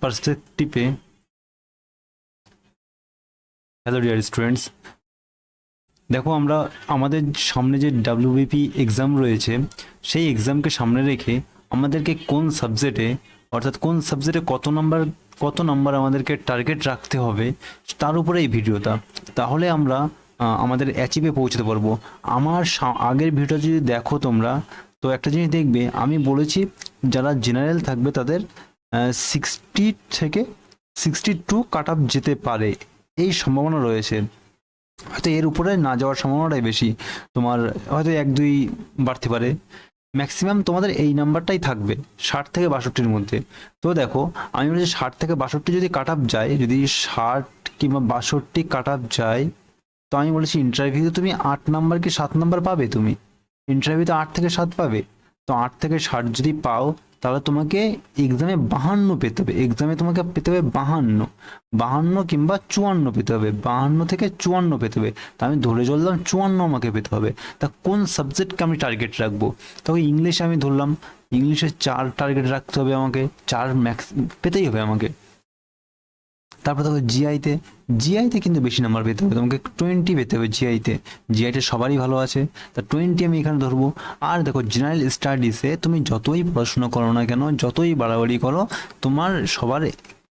পার্সপেক্টিভে hello dear students দেখো আমরা আমাদের সামনে যে ডাব্লিউবিপি এক্সাম রয়েছে, সেই এক্সামকে সামনে রেখে আমাদেরকে কোন সাবজেক্টে অর্থাৎ কোন সাবজেক্টে কত নাম্বার কত নাম্বার আমাদেরকে টার্গেট রাখতে হবে, তার উপরে এই ভিডিওটা। তাহলে আমরা আমাদের অ্যাচিভে পৌঁছতে পারব। আমার আগের ভিডিওটা যদি দেখো তোমরা, তো একটা জিনিস দেখবে, আমি বলেছি যারা জেনারেল থাকবে তাদের সিক্সটি থেকে সিক্সটি টু কাট আপ যেতে পারে। এই সম্ভাবনা রয়েছে। হয়তো এর উপরে না যাওয়ার সম্ভাবনাটাই বেশি। তোমার হয়তো এক, দুই বাড়তে পারে। ম্যাক্সিমাম তোমাদের এই নাম্বারটাই থাকবে ষাট থেকে বাষট্টির মধ্যে। তো দেখো, আমি বলছি ষাট থেকে বাষট্টি যদি কাট আপ যায়, যদি ষাট কিংবা বাষট্টি কাট আপ যায়, তো আমি বলেছি ইন্টারভিউতে তুমি আট নাম্বার কি সাত নাম্বার পাবে তুমি? ইন্টারভিউতে আট থেকে সাত পাবে। তো আট থেকে ষাট যদি পাও, তাহলে তোমাকে এক্সামে বাহান্ন পেতে হবে। এক্সামে তোমাকে পেতে হবে বাহান্ন। বাহান্ন কিংবা চুয়ান্ন পেতে হবে। বাহান্ন থেকে চুয়ান্ন পেতে হবে। তা আমি ধরে চললাম চুয়ান্ন আমাকে পেতে হবে। তা কোন সাবজেক্টকে আমি টার্গেট রাখব? তখন ইংলিশে আমি ধরলাম। ইংলিশে চার টার্গেট রাখতে হবে আমাকে। চার ম্যাক্স পেতেই হবে আমাকে। তারপর দেখো জিআইতে জিআইতে কিন্তু বেশি নাম্বার পেতে হবে। তোমাকে টোয়েন্টি পেতে হবে জিআইতে জিআইতে সবারই ভালো আছে। তা টোয়েন্টি আমি এখানে ধরবো। আর দেখো জেনারেল স্টাডিসে তুমি যতই পড়াশোনা করো না কেন, যতই বাড়াবাড়ি করো, তোমার সবার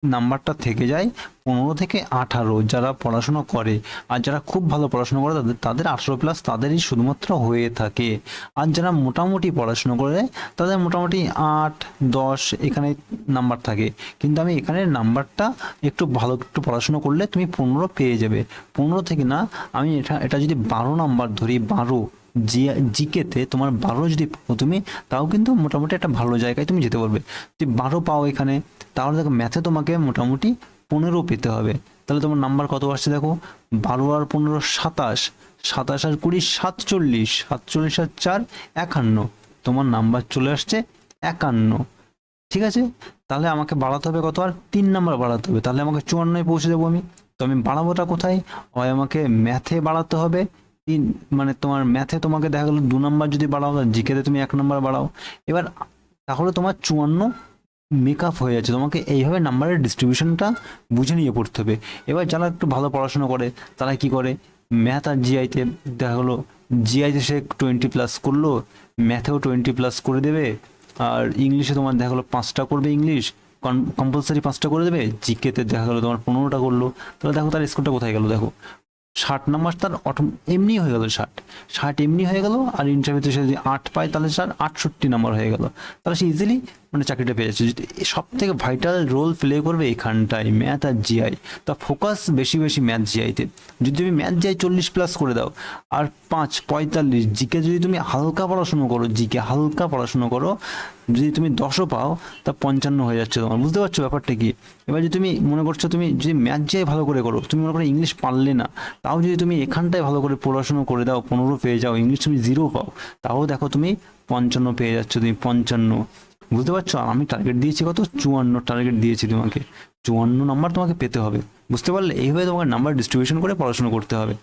নাম্বারটা থেকে যায় পনেরো থেকে আঠারো যারা পড়াশোনা করে আর যারা খুব ভালো পড়াশোনা করে তাদের তাদের আঠারো প্লাস তাদেরই শুধুমাত্র হয়ে থাকে। আর যারা মোটামুটি পড়াশোনা করে তাদের মোটামুটি আট, দশ এখানে নাম্বার থাকে। কিন্তু আমি এখানে নাম্বারটা একটু ভালো একটু পড়াশোনা করলে তুমি পনেরো পেয়ে যাবে। পনেরো থেকে না, আমি এটা এটা যদি বারো নাম্বার ধরি, বারো জি জিকেতে তোমার বারো যদি পাও তুমি, তাও কিন্তু মোটামুটি একটা ভালো জায়গায় তুমি যেতে পারবে। যদি বারো পাও এখানে, তাহলে দেখো ম্যাথে তোমাকে মোটামুটি পনেরো পেতে হবে। তাহলে তোমার নাম্বার কত আসছে দেখো? বারো আর পনেরো সাতাশ সাতাশ আর কুড়ি সাতচল্লিশ সাতচল্লিশ আর চার একান্ন, তোমার নাম্বার চলে আসছে একান্ন। ঠিক আছে? তাহলে আমাকে বাড়াতে হবে কত? আর তিন নাম্বার বাড়াতে হবে। তাহলে আমাকে চুয়ান্নয় পৌঁছে দেবো আমি। তো আমি বাড়াবোটা কোথায়? হয় আমাকে ম্যাথে বাড়াতে হবে। মানে তোমার ম্যাথে তোমাকে দেখা গেলো দু নম্বর যদি বাড়াও জিকেতে তুমি এক নম্বর বাড়াও। এবার তাহলে তোমার চুয়ান্ন মেকআপ হয়ে যাচ্ছে। তোমাকে এইভাবে নাম্বারের ডিস্ট্রিবিউশনটা বুঝে নিয়ে পড়তে হবে। এবার যারা একটু ভালো পড়াশোনা করে, তারা কি করে? ম্যাথ আর জিআইতে দেখা গেলো জিআইতে সে টোয়েন্টি প্লাস করল ম্যাথেও টোয়েন্টি প্লাস করে দেবে, আর ইংলিশে তোমার দেখা গেলো পাঁচটা করবে ইংলিশ কম্পালসারি পাঁচটা করে দেবে জিকেতে দেখা গেলো তোমার পনেরোটা করল। তাহলে দেখো তার স্কোরটা কোথায় গেলো, দেখো। ষাট নাম্বার তার অটো এমনি হয়ে গেল ষাট। ষাট এমনি হয়ে গেল আর ইন্টারভিউতে সে যদি আট পায় তাহলে তার আটষট্টি নাম্বার হয়ে গেল। তাহলে সে ইজিলি মানে চাকরিটা পেয়ে যাচ্ছে। সব থেকে ভাইটাল রোল প্লে করবে এখানটায় ম্যাথ আর জিআই তা ফোকাস বেশি বেশি ম্যাথ জিআইতে যদি তুমি ম্যাথ জিআই চল্লিশ প্লাস করে দাও, আর পাঁচ পঁয়তাল্লিশ জিকে যদি তুমি হালকা পড়াশুনো করো জিকে হালকা পড়াশুনো করো যদি তুমি দশও পাও, তা পঞ্চান্ন হয়ে যাচ্ছে তোমার। বুঝতে পারছ ব্যাপারটা কি? এবার যদি তুমি মনে করছ তুমি যদি ম্যাথ যাই ভালো করে করো, তুমি মনে করো ইংলিশ পারলে না, তাও যদি তুমি এখানটায় ভালো করে পড়াশুনো করে দাও, পনেরো পেয়ে যাও, ইংলিশ তুমি জিরো পাও, তাও দেখো তুমি পঞ্চান্ন পেয়ে যাচ্ছ, তুমি পঞ্চান্ন। বুঝতে পারছ? আমি টার্গেট দিয়েছি কত? চুয়ান্ন টার্গেট দিয়েছি তোমাকে। চুয়ান্ন নাম্বার তোমাকে পেতে হবে। বুঝতে পারলে? এইভাবে তোমাকে নাম্বার ডিস্ট্রিবিউশন করে পড়াশোনা করতে হবে।